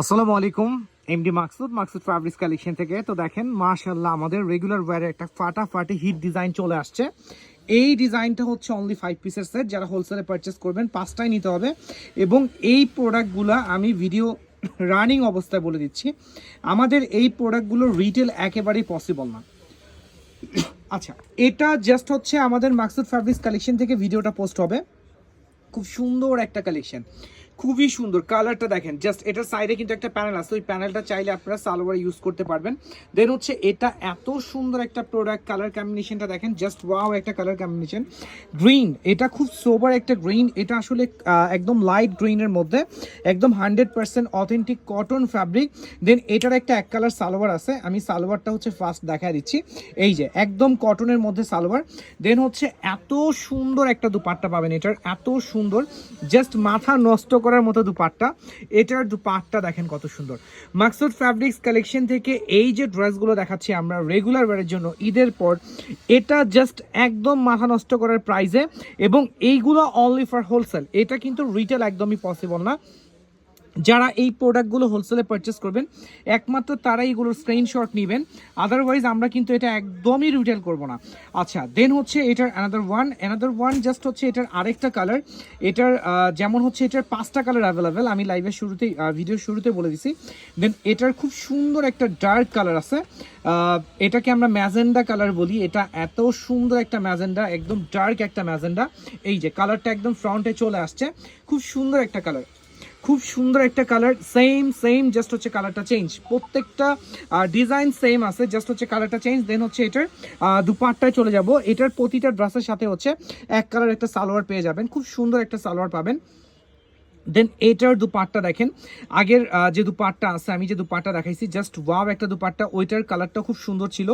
আসসালামু আলাইকুম MD Maksud Maksud fabrics collection থেকে। তো দেখেন মাশাল্লাহ আমাদের রেগুলার ওয়ারের একটা ফাটাফাটি হিট ডিজাইন চলে আসছে। এই ডিজাইনটা হচ্ছে অনলি ফাইভ পিসের সেট যারা হোলসেলে পারচেস করবেন, পাঁচটাই নিতে হবে। এবং এই প্রোডাক্টগুলো আমি ভিডিও রানিং অবস্থায় বলে দিচ্ছি, আমাদের এই প্রোডাক্টগুলো রিটেল একেবারেই পসিবল না। আচ্ছা এটা জাস্ট হচ্ছে আমাদের মাকসুদ ফ্যাব্রিক্স কালেকশন থেকে ভিডিওটা পোস্ট হবে। খুব সুন্দর একটা কালেকশন খুবই সুন্দর কালারটা দেখেন। জাস্ট এটার সাইডে কিন্তু একটা প্যানেল আছে। ওই প্যানেলটা চাইলে আপনারা সালোয়ার ইউজ করতে পারবেন। দেন হচ্ছে এটা এত সুন্দর একটা প্রোডাক্ট কালার কম্বিনেশনটা দেখেন। জাস্ট ওয়াও একটা কালার কম্বিনেশন গ্রিন এটা খুব সোবার একটা গ্রিন এটা আসলে একদম লাইট গ্রিনের মধ্যে। একদম hundred percent authentic cotton fabric then এটার একটা এক কালার সালোয়ার আছে। আমি সালোয়ারটা হচ্ছে ফার্স্ট দেখা দিচ্ছি। এই যে, একদম কটনের মধ্যে সালোয়ার। দেন হচ্ছে এত সুন্দর একটা দুপাট্টা পাবেন এটার। এত সুন্দর। জাস্ট মাথা নষ্ট করার মতো দুপাট্টা, এটার দুপাট্টা দেখেন কত সুন্দর। মাকসুদ ফ্যাব্রিক্স কালেকশন থেকে এই যে ড্রেসগুলো দেখাচ্ছি আমরা রেগুলার ওয়ারের জন্য, ঈদের পর এটা জাস্ট একদম মাথা নষ্ট করার প্রাইজে এবং এইগুলো অনলি ফর হোলসেল এটা কিন্তু রিটেল একদমই পসিবল না। যারা এই প্রোডাক্টগুলো হোলসেলে পারচেস করবেন, একমাত্র তারা এইগুলোর স্ক্রিনশট নেবেন। আদারওয়াইজ আমরা কিন্তু এটা একদমই রিটেল করব না। আচ্ছা দেন হচ্ছে এটার another one another one just হচ্ছে এটার আরেকটা কালার এটার যেমন হচ্ছে এটার পাঁচটা কালার অ্যাভেলেবেল আমি লাইভের শুরুতেই ভিডিওর শুরুতে বলে দিছি। দেন এটার খুব সুন্দর একটা ডার্ক কালার আছে। এটাকে আমরা ম্যাজেন্ডা কালার বলি। এটা এত সুন্দর একটা ম্যাজেন্ডা, একদম ডার্ক একটা ম্যাজেন্ডা। এই যে কালারটা একদম ফ্রন্টে চলে আসছে। খুব সুন্দর একটা কালার খুব সুন্দর একটা কালার সেম সেম জাস্ট হচ্ছে কালারটা চেঞ্জ প্রত্যেকটা ডিজাইন সেম আছে জাস্ট হচ্ছে কালারটা চেঞ্জ দেন হচ্ছে এটার দুপাটটায় চলে যাব। এটার প্রতিটা ড্রেসের সাথে হচ্ছে এক কালার একটা সালোয়ার পেয়ে যাবেন। খুব সুন্দর একটা সালোয়ার পাবেন। দেন এটার দুপাট্টা দেখেন। আগের যে দুপাট্টা আছে, আমি যে দুপাট্টা দেখাইছি জাস্ট ওয়াও একটা দুপাট্টা, ওইটার কালারটা খুব সুন্দর ছিল।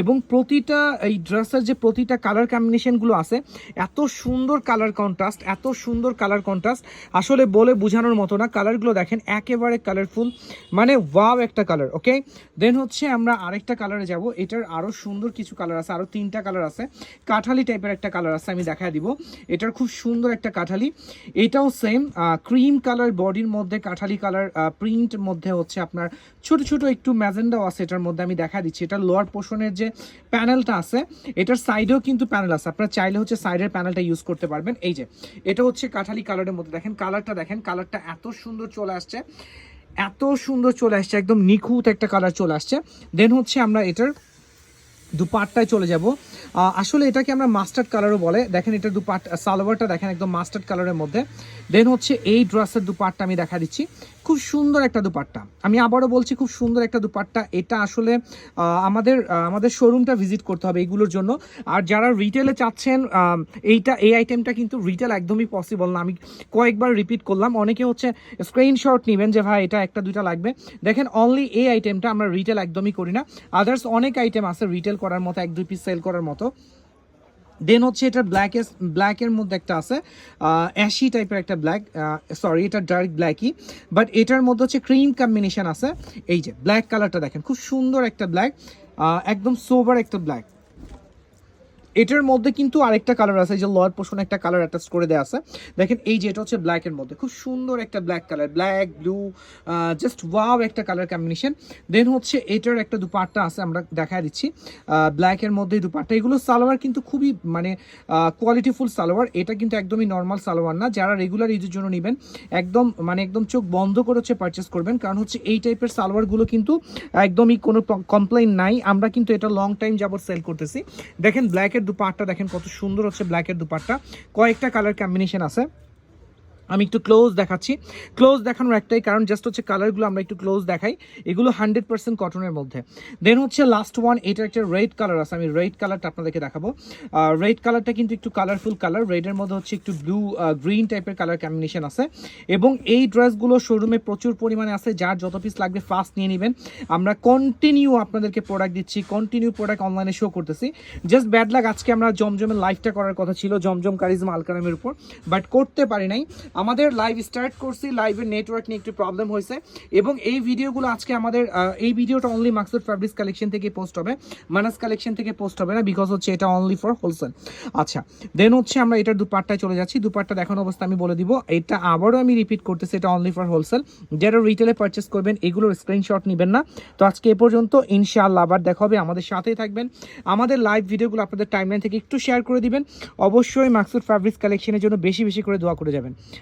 এবং প্রতিটা, এই ড্রেসের যে প্রতিটা কালার কম্বিনেশনগুলো আছে, এত সুন্দর কালার কন্ট্রাস্ট এত সুন্দর কালার কন্ট্রাস্ট আসলে বলে বোঝানোর মতো না। কালারগুলো দেখেন, একেবারে কালারফুল মানে ওয়াও একটা কালার ওকে দেন হচ্ছে আমরা আরেকটা কালারে যাব। এটার আরও সুন্দর কিছু কালার আছে আরও তিনটা কালার আছে। কাঠালি টাইপের একটা কালার আছে, আমি দেখা দিব। এটার খুব সুন্দর একটা কাঠালি। এটাও সেম ক্রিম কালার বডির মধ্যে, কাঠালি কালার প্রিন্ট মধ্যে হচ্ছে আপনার ছোট ছোট একটু ম্যাজেন্ডাও আছে এটার মধ্যে আমি দেখা দিচ্ছি। এটা লোয়ার পোর্শনের যে প্যানেলটা আছে, এটার সাইডেও কিন্তু প্যানেল আছে। আপনারা চাইলে হচ্ছে সাইডের প্যানেলটা ইউজ করতে পারবেন। এই যে, এটা হচ্ছে কাঠালি কালারের মধ্যে। দেখেন, কালারটা দেখেন, কালারটা এত সুন্দর চলে আসছে। এত সুন্দর চলে আসছে, একদম নিখুঁত একটা কালার চলে আসছে। দেন হচ্ছে আমরা এটার দুপাট্টায় চলে যাব। আসলে এটাকে আমরা মাস্টার্ড কালারও বলে। দেখেন এটা দুপাট, সালোয়ারটা দেখেন একদম মাস্টার্ড কালারের মধ্যে। দেন হচ্ছে এই ড্রেসের পার্টটা আমি দেখা দিচ্ছি। খুব সুন্দর একটা দুপাট্টা। আমি আবারও বলছি খুব সুন্দর একটা দুপাট্টা। এটা আসলে আমাদের আমাদের শোরুমটা ভিজিট করতে হবে এইগুলোর জন্য। আর যারা রিটেলে চাচ্ছেন এইটা, এই আইটেমটা কিন্তু রিটেল একদমই পসিবল না। আমি কয়েকবার রিপিট করলাম। অনেকে হচ্ছে স্ক্রিনশট নেবেন যে, ভাই, এটা একটা, দুইটা লাগবে। দেখেন অনলি এই আইটেমটা আমরা রিটেল একদমই করি না। আদার্স অনেক আইটেম আছে রিটেল করার মতো, এক, দুই পিস সেল করার মতো। দেন হচ্ছে এটা ব্ল্যাক ব্ল্যাকের মধ্যে একটা আছে অ্যাশি টাইপের একটা ব্ল্যাক সরি এটা ডার্ক ব্ল্যাকই বাট এটার মধ্যে হচ্ছে ক্রিম কম্বিনেশান আছে। এই যে ব্ল্যাক কালারটা দেখেন, খুব সুন্দর একটা ব্ল্যাক একদম সোবার একটা ব্ল্যাক এটার মধ্যে কিন্তু আরেকটা কালার আছে যে লোয়ার পোর্শন একটা কালার অ্যাটাচ করে দেওয়া আছে। দেখেন এই যে এটা হচ্ছে ব্ল্যাকের মধ্যে, খুব সুন্দর একটা black colour black blue just wow একটা কালার কম্বিনেশন দেন হচ্ছে এটার একটা দুপাট্টা আছে, আমরা দেখা দিচ্ছি ব্ল্যাকের মধ্যে দুপাট্টা। এগুলো সালোয়ার কিন্তু খুবই মানে কোয়ালিটিফুল সালোয়ার, এটা কিন্তু একদমই নর্মাল সালোয়ার না। যারা রেগুলার ইউজের জন্য নেবেন, একদম মানে একদম চোখ বন্ধ করে হচ্ছে পারচেস করবেন। কারণ হচ্ছে এই টাইপের সালোয়ারগুলো কিন্তু একদমই কোনো কমপ্লেন নাই। আমরা কিন্তু এটা লং টাইম যাবত সেল করতেছি। দেখেন ব্ল্যাকের দুপাট্টা দেখেন কত সুন্দর হচ্ছে ব্ল্যাকের দুপাটটা। কয়েকটা কালার কম্বিনেশন আছে। আমি একটু ক্লোজ দেখাচ্ছি। ক্লোজ দেখানোর একটাই কারণ জাস্ট হচ্ছে কালারগুলো আমরা একটু ক্লোজ দেখাই। এগুলো হান্ড্রেড পার্সেন্ট কটনের মধ্যে। দেন হচ্ছে লাস্ট ওয়ান এটা একটা রেড কালার আছে। আমি রেড কালারটা আপনাদেরকে দেখাবো। রেড কালারটা কিন্তু একটু কালারফুল কালার রেডের মধ্যে হচ্ছে একটু ব্লু গ্রিন টাইপের কালার কম্বিনেশন আছে। এবং এই ড্রেসগুলো শোরুমে প্রচুর পরিমাণে আছে। যার যত পিস লাগবে ফার্স্ট নিয়ে নেবেন। আমরা কন্টিনিউ আপনাদেরকে প্রোডাক্ট দিচ্ছি। কন্টিনিউ প্রোডাক্ট অনলাইনে শো করতেছি। জাস্ট ব্যাড লাগ আজকে আমরা জমজমের লাইভটা করার কথা ছিল। জমজম কারিজমা আলকারামের উপর। বাট করতে পারি নাই। আমাদের লাইভ স্টার্ট করছি লাইভের নেটওয়ার্ক নিয়ে একটু প্রবলেম হয়েছে এবং এই ভিডিওগুলো আজকে আমাদের এই ভিডিওটা অনলি মাকসুদ ফ্যাব্রিক্স কালেকশন থেকে পোস্ট হবে মানাস কালেকশন থেকে পোস্ট হবে না বিকজ হচ্ছে এটা অনলি ফর হোলসেল আচ্ছা দেন হচ্ছে আমরা এটার দুপাট্টায় চলে যাচ্ছি দুপাট্টা দেখানো অবস্থা আমি বলে দিব, এটা আবারও আমি রিপিট করতেছি, এটা অনলি ফর হোলসেল যারা রিটেলে পারচেস করবেন, এগুলোর স্ক্রিনশট নেবেন না। তো আজকে এ পর্যন্ত, ইনশাআল্লাহ আবার দেখা হবে, আমাদের সাথেই থাকবেন। আমাদের লাইভ ভিডিওগুলো আপনাদের টাইমলাইন থেকে একটু শেয়ার করে দিবেন। অবশ্যই মাকসুদ ফ্যাব্রিক্স কালেকশনের জন্য বেশি বেশি করে দোয়া করে যাবেন।